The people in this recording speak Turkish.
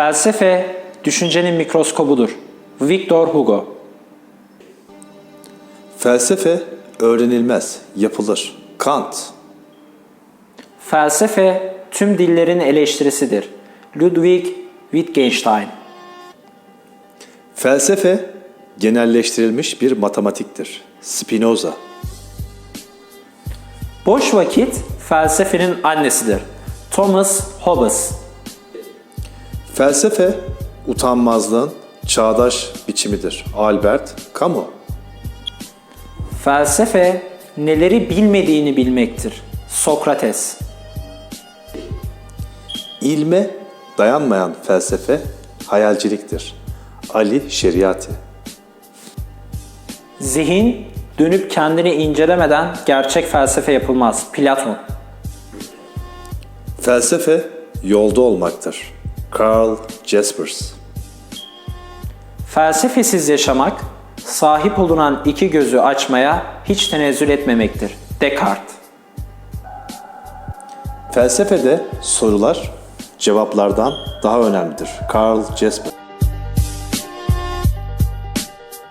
Felsefe, düşüncenin mikroskobudur. Victor Hugo Felsefe öğrenilmez, yapılır. Kant. Felsefe, tüm dillerin eleştirisidir. Ludwig Wittgenstein Felsefe genelleştirilmiş bir matematiktir. Spinoza. Boş vakit, felsefenin annesidir. Thomas Hobbes Felsefe utanmazlığın çağdaş biçimidir. Albert Camus. Felsefe, neleri bilmediğini bilmektir. Sokrates İlme dayanmayan felsefe hayalciliktir. Ali Şeriati. Zihin, dönüp kendini incelemeden gerçek felsefe yapılmaz. Platon Felsefe yolda olmaktır. Karl Jaspers. Felsefesiz yaşamak, sahip olunan iki gözü açmaya hiç tenezzül etmemektir. Descartes Felsefede sorular cevaplardan daha önemlidir. Karl Jasper.